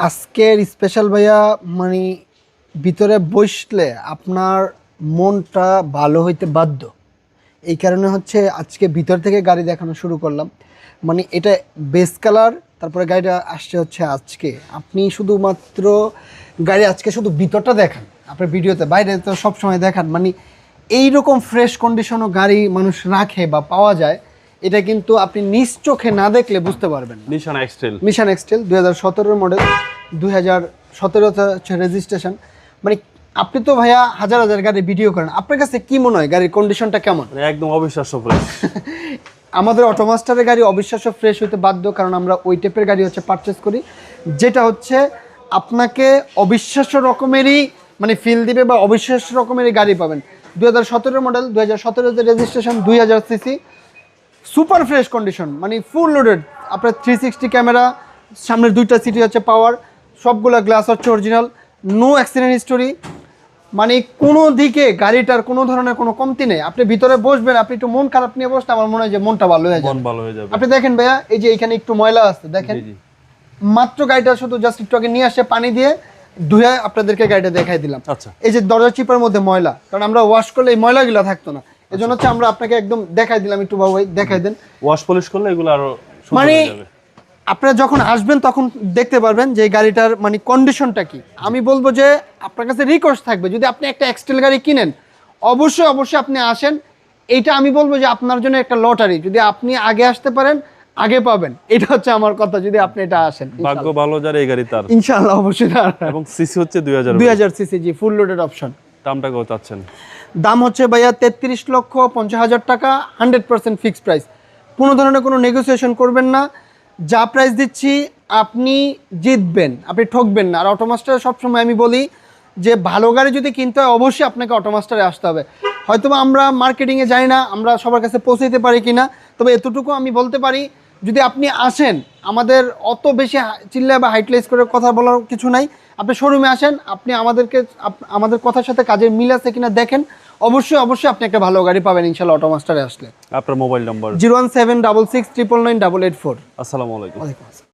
আজকের স্পেশাল ভাইয়া মানে ভিতরে বসলে আপনার মনটা ভালো হইতে বাধ্য। এই কারণে হচ্ছে আজকে ভিতর থেকে গাড়ি দেখানো শুরু করলাম। মানে এটা বেস কালার তারপরে গাড়িটা আসছে হচ্ছে আজকে। আপনি শুধুমাত্র গাড়ি আজকে শুধু ভিতরটা দেখান। আপনার ভিডিওতে বাইরে তো সবসময় দেখান। মানে এইরকম ফ্রেশ কন্ডিশনও গাড়ি মানুষ রাখে বা পাওয়া যায় এটা কিন্তু আপনি নিজ চোখে না দেখলে বুঝতে পারবেন না। নিশান এক্সটেল মিশন এক্সটেল দুই হাজার সতেরোর মডেল দুই হাজার হচ্ছে রেজিস্ট্রেশন মানে আপনি তো ভাইয়া হাজার হাজার গাড়ি ভিডিও করেন আপনার কাছে কি মনে হয় গাড়ির কন্ডিশনটা কেমন? মানে একদম অবিশ্বাস্য প্রাইস আমাদের অটোমাস্টারের গাড়ি অবিশ্বাস্য ফ্রেশ হতে বাধ্য কারণ আমরা ওই টাইপের গাড়ি হচ্ছে পারচেস করি যেটা হচ্ছে আপনাকে অবিশ্বাস্য রকমেরই মানে ফিল দিবে বা অবিশ্বাস্য রকমেরই গাড়ি পাবেন। দুই হাজার সতেরো মডেল দুই হাজার সতেরোতে রেজিস্ট্রেশন দুই হাজার সিসি সুপার ফ্রেশ কন্ডিশন মানে ফুল লোডেড আপনার থ্রি সিক্সটি ক্যামেরা সামনের দুইটা সিটি হচ্ছে পাওয়ার সবগুলো গ্লাস হচ্ছে অরিজিনাল নো অ্যাক্সিডেন্ট হিস্টোরি মানে কোনো দিকে গাড়িটার কোনো ধরনের কোনো কমতি নেই। আপনি ভিতরে বসবেন আপনি একটু মন খারাপ নিয়ে বসলে আমার মনে হয় যে মনটা ভালো হয়ে যাবে। মন ভালো হয়ে যাবে। আপনি দেখেন ভাইয়া এই যে এখানে একটু ময়লা আছে দেখেন। মাত্র গাড়িটা শুধু জাস্ট একটু আগে নিয়ে আসে পানি দিয়ে ধুয়ে আপনাদেরকে গাড়িটা দেখাই দিলাম। আচ্ছা। এই যে দরজা চিপার মধ্যে ময়লা কারণ আমরা ওয়াশ করলে এই ময়লাগুলো থাকতো না। এই জন্য হচ্ছে আমরা আপনাকে একদম দেখাই দিলাম একটু বাবু ভাই দেখাই দেন। ওয়াশ পলিশ করলে এগুলো আরও মানে আপনারা যখন আসবেন তখন দেখতে পারবেন যে গাড়িটার মানে কন্ডিশনটা কি। আমি বলব যে আপনার কাছে রিকোয়েস্ট থাকবে যদি আপনি একটা এক্সটেল গাড়ি কিনেন অবশ্যই অবশ্যই আপনি আসেন। এটা আমি বলব যে আপনার জন্য একটা লটারি যদি আপনি আগে আসতে পারেন আগে পাবেন। এটা হচ্ছে আমার কথা যদি আপনি এটা আসেন ভাগ্য ভালো যার এই গাড়ি তার। ইনশাআল্লাহ অবশ্যই এবং সিসি হচ্ছে দুই হাজার দুই হাজার CC G full loaded option দামটা কত চাচ্ছেন? দাম হচ্ছে ভাইয়া তেত্রিশ লক্ষ পঞ্চাশ হাজার টাকা হান্ড্রেড পার্সেন্ট ফিক্সড প্রাইস কোনো ধরনের কোনো নেগোসিয়েশন করবেন না। যা প্রাইস দিচ্ছি, আপনি জিতবেন, আপনি ঠকবেন না। আর অটোমাস্টারে সবসময় আমি বলি যে, ভালো গাড়ি যদি কিনতে হয়, অবশ্যই আপনাকে অটোমাস্টারে আসতে হবে। হয়তোবা আমরা মার্কেটিংয়ে যাই না, আমরা সবার কাছে পৌঁছাইতে পারি কিনা, তবে এতটুকু আমি বলতে পারি যদি আপনি আসেন আমাদের অত বেশি চিল্লা বা হাইটলাইজ করে কথা বলার কিছু নাই। আপনি শোরুমে আসেন আপনি আমাদেরকে আমাদের কথার সাথে কাজের মিল আছে কিনা দেখেন। অবশ্যই অবশ্যই আপনি একটা ভালো গাড়ি পাবেন ইনশাল্লাহ অটোমাস্টারে আসলে। আপনার mobile number zero one seven double six triple nine double eight four. আসসালামু আলাইকুম।